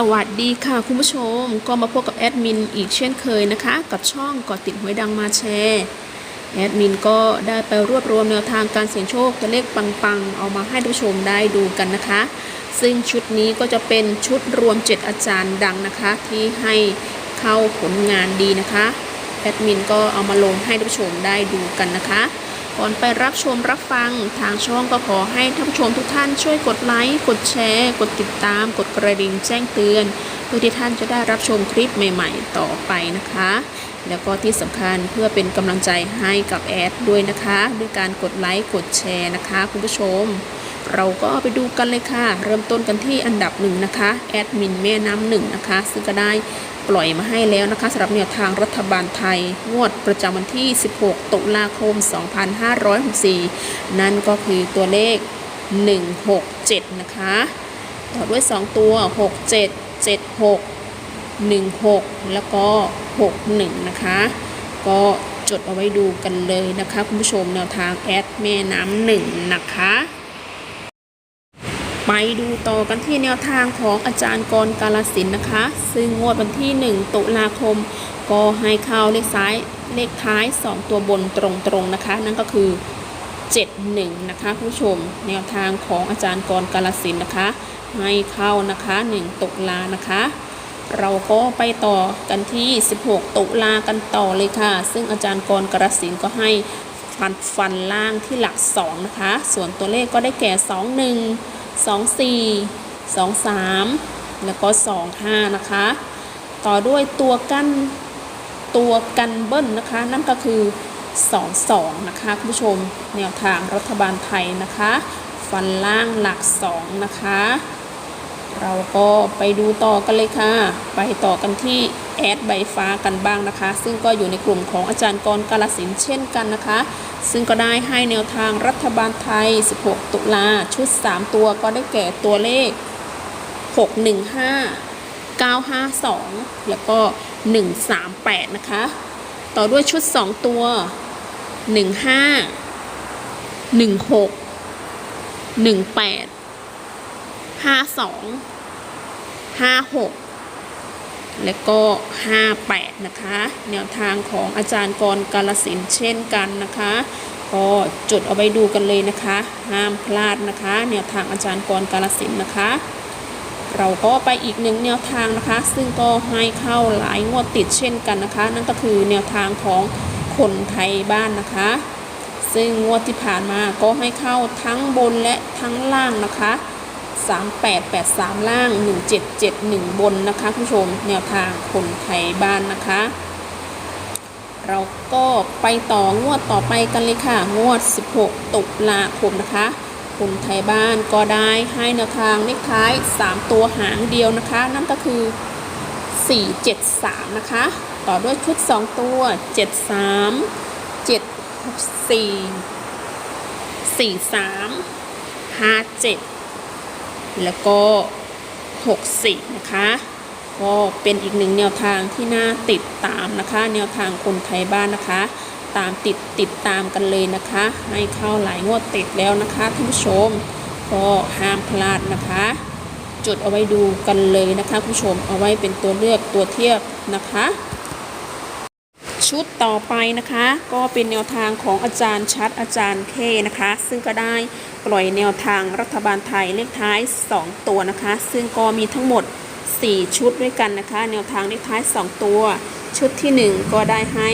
สวัสดีค่ะคุณผู้ชมก็มาพบกับแอดมินอีกเช่นเคยนะคะ กับช่องกอติดหวยดังมาแชร์แอดมินก็ได้ไปรวบรวมแนวทางการเสี่ยงโชคตัวเลขปังๆ เอามาให้ท่านผู้ชมได้ดูกันนะคะ ซึ่งชุดนี้ก็จะเป็นชุดรวม 7 อาจารย์ดังนะคะ ที่ให้เข้าผลงานดีนะคะ แอดมินก็เอามาลงให้ท่านผู้ชมได้ดูกันนะคะ ก่อนไปรับชมรับฟัง ทางช่องก็ขอให้ท่านผู้ชมทุกท่านช่วยกดไลค์ กดแชร์ กดติดตาม กดกระดิ่งแจ้งเตือน เพื่อที่ท่านจะได้รับชมคลิปใหม่ ๆ ต่อไปนะคะ แล้วก็ที่สำคัญเพื่อเป็นกำลังใจให้กับแอดด้วยนะคะ ด้วยการกดไลค์ กดแชร์นะคะ คุณผู้ชม เราก็ไปดูกันเลยค่ะ เริ่มต้นกันที่อันดับหนึ่งนะคะแอดมินแม่น้ำหนึ่งนะคะ ซึ่งก็ได้ปล่อยมาให้แล้วนะคะสำหรับแนวทางรัฐบาลไทย งวดประจำวันที่ 16 ตุลาคม 2564 นั่นก็คือตัวเลข 167 นะคะต่อด้วย 2 ตัว 67 76 16 แล้วก็ 61 นะคะ ก็จดเอาไว้ดูกันเลยนะคะ คุณผู้ชมแนวทางแอดแม่น้ำหนึ่งนะคะ ไปดูต่อกันที่แนวทางของอาจารย์กรกาลสินนะคะ ซึ่งงวดวันที่ 1 ตุลาคม ก็ให้เข้าเลขซ้ายเลขท้าย 2 ตัวบนตรงๆนะคะ นั่นก็คือ 71 นะคะคุณผู้ชมแนวทางของอาจารย์กรกาลสินนะคะ ให้เข้านะคะ 1 ตุลานะคะ เราก็ไปต่อกันที่ 16 ตุลากันต่อเลยค่ะ ซึ่งอาจารย์กรกระสินก็ให้ฟันฟันล่างที่หลัก 2 นะคะ ส่วนตัวเลขก็ได้แก่ 2 2 4 2 3 แล้วก็ 2 5 นะคะ ต่อด้วยตัวกันตัวกันเบิ้ลนะคะ นั่นก็คือ 2 2 นะคะคุณผู้ชมแนวทางรัฐบาลไทยนะคะ ฟันล่างหลัก 2 นะคะ เราก็ไปดูต่อกันเลยค่ะ ไปต่อกันที่แอดใบฟ้ากันบ้างนะคะ ซึ่งก็อยู่ในกลุ่มของอาจารย์กรกาลสินเช่นกันนะคะ ซึ่งก็ได้ให้แนวทางรัฐบาลไทย 16 ตุลาชุด 3 ตัวก็ได้แก่ตัวเลข 615 952 แล้วก็ 138 นะคะ ต่อด้วยชุด 2 ตัว 15 16 18ห้าสองห้าหก และก็ห้าแปดนะคะ แนวทางของอาจารย์กรกาลสินเช่นกันนะคะ ก็จดเอาไว้ดูกันเลยนะคะ ห้ามพลาดนะคะ แนวทางอาจารย์กรกาลสินนะคะ เราก็ไปอีกหนึ่งแนวทางนะคะ ซึ่งก็ให้เข้าหลายงวดติดเช่นกันนะคะ นั่นก็คือแนวทางของคนไทยบ้านนะคะ ซึ่งงวดที่ผ่านมาก็ให้เข้าทั้งบนและทั้งล่างนะคะ 3883 ล่าง 1771 บนนะคะคุณผู้ชมแนวทางคนไทยบ้านนะคะ เราก็ไปต่องวดต่อไปกันเลยค่ะ งวด 16 ตุลาคมนะคะคนไทยบ้านก็ได้ให้แนวทางเลขท้าย 3 ตัวหางเดียวนะคะ นั่นก็คือ 473 นะคะ ต่อด้วยชุด 2 ตัว 73 764 43 57 แล้วก็64นะคะ ก็เป็นอีกหนึ่งแนวทางที่น่าติดตามนะคะ แนวทางคนไทยบ้านนะคะ ตามติดติดตามกันเลยนะคะ ให้เข้าหลายงวดติดแล้วนะคะท่านผู้ชมก็ห้ามพลาดนะคะ จดเอาไว้ดูกันเลยนะคะผู้ชมเอาไว้เป็นตัวเลือกตัวเทียบนะคะ ชุดต่อไปนะคะ ก็เป็นแนวทางของอาจารย์ชัดอาจารย์เคนะคะ ซึ่งก็ได้ ปล่อยแนวทางรัฐบาลไทยเลขท้าย 2 ตัวนะคะ ซึ่งก็มีทั้งหมด 4 ชุดด้วยกันนะคะ แนวทางเลขท้าย 2 ตัว ชุดที่ 1 ก็ได้ให้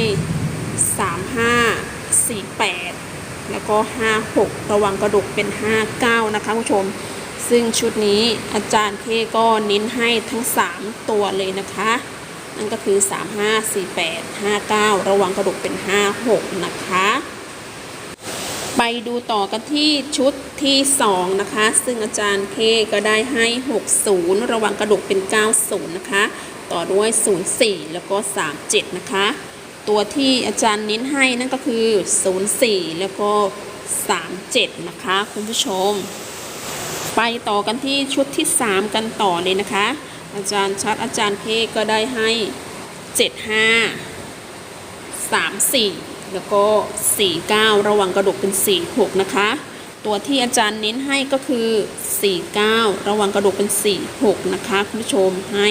3 5 4 8 แล้วก็ 5 6 ระวังกระดกเป็น 5 9 นะคะคุณผู้ชม ซึ่งชุดนี้อาจารย์เคก็เน้นให้ทั้ง 3 ตัวเลยนะคะ นั่นก็คือ 3 5 4 8 5 9 ระวังกระดกเป็น 5 6 นะคะ ไปดูต่อกันที่ชุดที่ 2 นะคะ ซึ่งอาจารย์เคก็ได้ให้ 60 ระวังกระดูกเป็น 90 นะคะ ต่อด้วย 04 แล้วก็ 37 นะคะ ตัวที่อาจารย์เน้นให้นั่นก็คือ 04 แล้วก็ 37 นะคะ คุณผู้ชม ไปต่อกันที่ชุดที่ 3 กันต่อเลยนะคะ อาจารย์ชัดอาจารย์เพก็ได้ให้ 75 34 แล้วก็ 49 ระวังกระดกเป็น 46 นะคะ ตัวที่อาจารย์เน้นให้ก็คือ 49 ระวังกระดูกเป็น 46 นะคะ คุณผู้ชมให้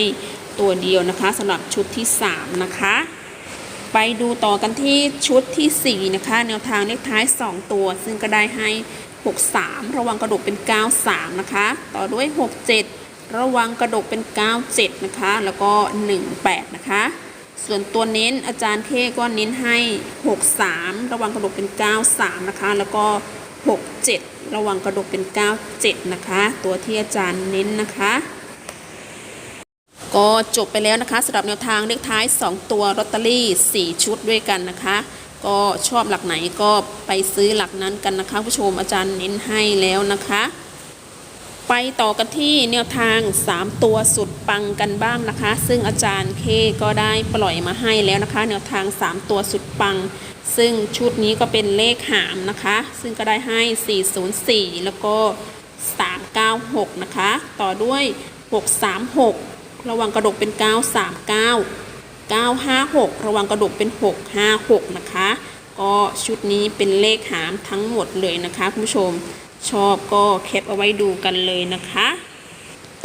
ตัวเดียวนะคะสำหรับชุดที่ 3 นะคะ ไปดูต่อกันที่ชุดทีสี่ 4 นะคะ แนวทางเลขท้าย 2 ตัว ซึ่งก็ได้ให้ 63 ระวังกระดกเป็น 93 นะคะ ต่อด้วย 67 ระวังกระดกเป็น 97 นะคะ แล้วก็ 18 นะคะ ส่วนตัวเน้นอาจารย์เคก็เน้นให้ 63 ระวังกระดกเป็น 93 นะคะ แล้วก็ 67 ระวังกระดกเป็น 97 นะคะ ตัวที่อาจารย์เน้นนะคะก็จบไปแล้วนะคะสำหรับแนวทางเลขท้าย 2 ตัวลอตเตอรี่ 4 ชุดด้วยกันนะคะ ก็ชอบหลักไหนก็ไปซื้อหลักนั้นกันนะคะ ผู้ชมอาจารย์เน้นให้แล้วนะคะ ไปต่อกันที่แนวทาง 3 ตัวสุดปังกันบ้างนะคะ ซึ่งอาจารย์เคก็ได้ปล่อยมาให้แล้วนะคะ แนวทาง 3 ตัวสุดปัง ซึ่งชุดนี้ก็เป็นเลขหามนะคะ ซึ่งก็ได้ให้ 404 แล้วก็ 396 นะคะ ต่อด้วย 636 ระวังกระดกเป็น 939 956 ระวังกระดกเป็น 656 นะคะ ก็ชุดนี้เป็นเลขหามทั้งหมดเลยนะคะคุณผู้ชม ชอบก็แคปเอาไว้ดูกันเลยนะคะ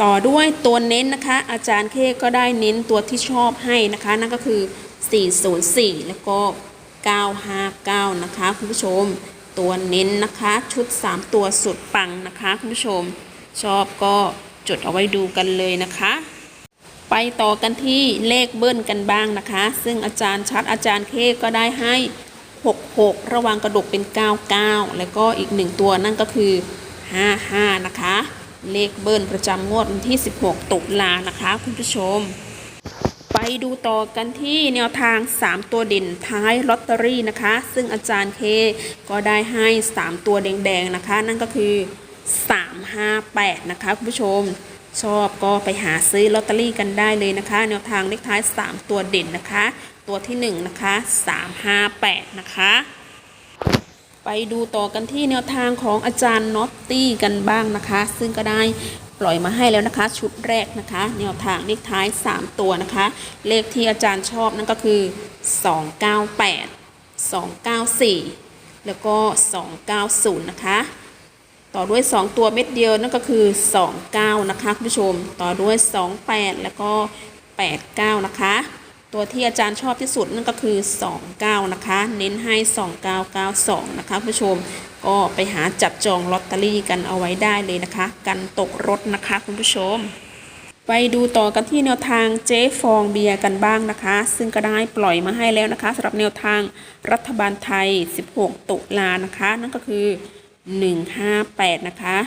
ต่อด้วยตัวเน้นนะคะ อาจารย์เคก็ได้เน้นตัวที่ชอบให้นะคะ นั่นก็คือ 404 แล้วก็ 959 นะคะคุณผู้ชม ตัวเน้นนะคะชุด 3 ตัวสุดปังนะคะคุณผู้ชม ชอบก็จดเอาไว้ดูกันเลยนะคะไปต่อกันที่เลขเบิ้ลกันบ้างนะคะ ซึ่งอาจารย์ชัดอาจารย์เคก็ได้ให้ 66 ระวังกระดกเป็น 99 แล้วก็อีกหนึ่งตัวนั่นก็คือ 55 นะคะ เลขเบิ้ลประจำงวดวันที่ 16 ตุลานะคะ คุณผู้ชม ไปดูต่อกันที่แนวทาง 3 ตัวเด่นท้ายลอตเตอรี่นะคะ ซึ่งอาจารย์เคก็ได้ให้ 3 ตัวแดงๆนะคะ นั่นก็คือ 358 นะคะ คุณผู้ชมชอบก็ไปหาซื้อลอตเตอรี่กันได้เลยนะคะ แนวทางเลขท้าย 3 ตัวเด่นนะคะ ตัวที่ 1 นะคะ358 นะคะ ไปดูต่อกันที่แนวทางของอาจารย์น็อตตี้กันบ้างนะคะ ซึ่งก็ได้ปล่อยมาให้แล้วนะคะ ชุดแรกนะคะ แนวทางเลขท้าย 3 ตัวนะคะ เลขที่อาจารย์ชอบนั่นก็คือ 298 294 แล้วก็ 290 นะคะ ต่อด้วย 2 ตัวเม็ดเดียวนั่นก็คือ 29 นะคะคุณผู้ชม ต่อด้วย 28 แล้วก็ 89 นะคะ ตัวที่อาจารย์ชอบที่สุดนั่นก็คือ 29 นะคะ เน้นให้ 2992 นะคะคุณผู้ชมก็ไปหาจับจองลอตเตอรี่กันเอาไว้ได้เลยนะคะ กันตกรถนะคะคุณผู้ชม ไปดูต่อกันที่แนวทางเจ๊ฟองเบียร์กันบ้างนะคะ ซึ่งก็ได้ปล่อยมาให้แล้วนะคะสำหรับแนวทางรัฐบาลไทย 16 ตุลานะคะ นั่นก็คือ 158 นะคะ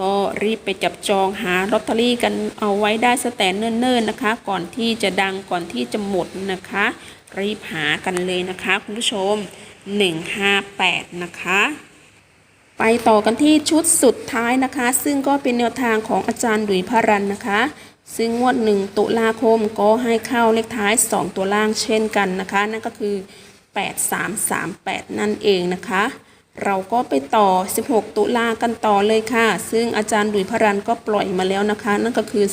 ก็รีบไปจับจองหาลอตเตอรี่กันเอาไว้ได้สแต่เนิ่นๆนะคะ ก่อนที่จะดังก่อนที่จะหมดนะคะ รีบหากันเลยนะคะคุณผู้ชม 158 นะคะไปต่อกันที่ชุดสุดท้ายนะคะ ซึ่งก็เป็นแนวทางของอาจารย์ดุยพารันนะคะ ซึ่งงวดหนึ่งตุลาคมก็ให้เข้าเลขท้าย 2 ตัวล่างเช่นกันนะคะ นั่นก็คือ 8338 นั่นเองนะคะ เราก็ไปต่อ 16 ตุลากันต่อเลยค่ะ ซึ่งอาจารย์ดุยพรันก็ปล่อยมาแล้วนะคะ นั่นก็คือ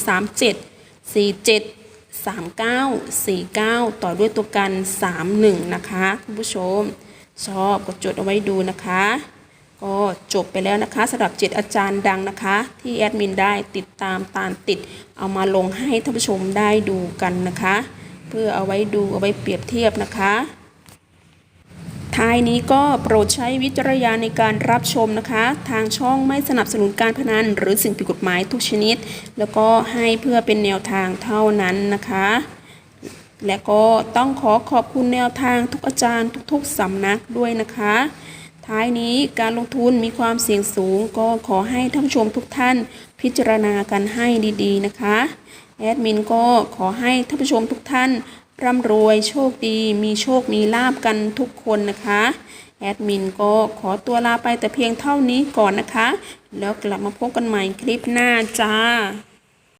37 47 39 49 ต่อด้วยตัวกัน 31 นะคะคุณผู้ชม ชอบก็จดเอาไว้ดูนะคะ ก็จบไปแล้วนะคะสำหรับ 7 อาจารย์ดังนะคะ ที่แอดมินได้ติดตามตามติด เอามาลงให้ท่านผู้ชมได้ดูกันนะคะ เพื่อเอาไว้ดูเอาไว้เปรียบเทียบนะคะ ท้ายนี้ก็โปรดใช้วิจารณญาณในการรับชมนะคะ ทางช่องไม่สนับสนุนการพนัน หรือสิ่งผิดกฎหมายทุกชนิด แล้วก็ให้เพื่อเป็นแนวทางเท่านั้นนะคะ และก็ต้องขอขอบคุณแนวทางทุกอาจารย์ทุกๆสำนักด้วยนะคะ ท้ายนี้การลงทุนมีความเสี่ยงสูง ก็ขอให้ท่านผู้ชมทุกท่านพิจารณากันให้ดีๆนะคะแอดมินก็ขอให้ท่านผู้ชมทุกท่าน ร่ำรวยโชคดี มีโชคมีลาบกันทุกคนนะคะ แอดมินก็ขอตัวลาไปแต่เพียงเท่านี้ก่อนนะคะ แล้วกลับมาพบกันใหม่คลิปหน้าจ้า